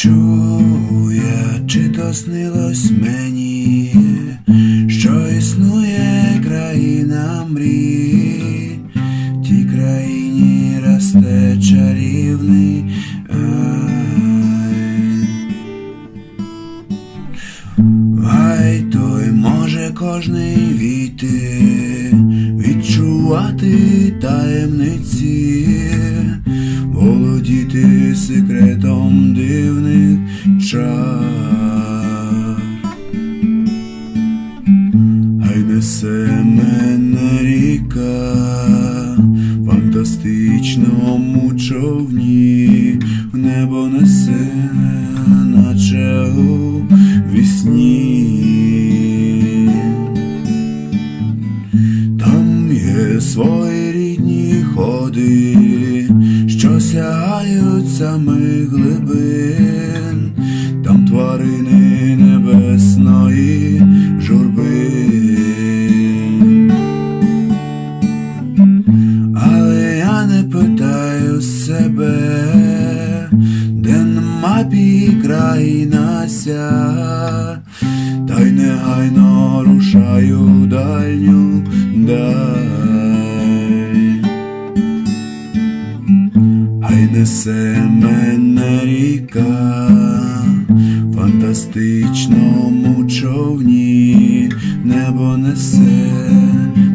чує, чи то снилось мені, що існує країна мрій, тій країні росте чарівний. Ай, той може кожний війти, відчувати таємниці володіти секретом дивних чар. Хай несе мене ріка в фантастичному човні, в небо несе, наче у вісні. Там є свої рідні ходи, що самих глибин, там тварини небесної журби. Але я не питаю себе, де на мапі країна ся, та й негайно рушаю дальню даль. несе мене ріка, фантастичному човні, небо несе,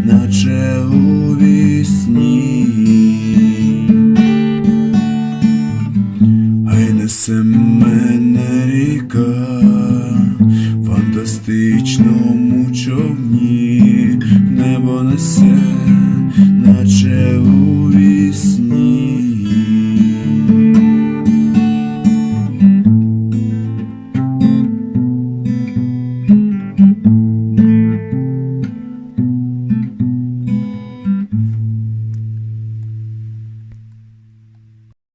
наче у вісні. Хай несе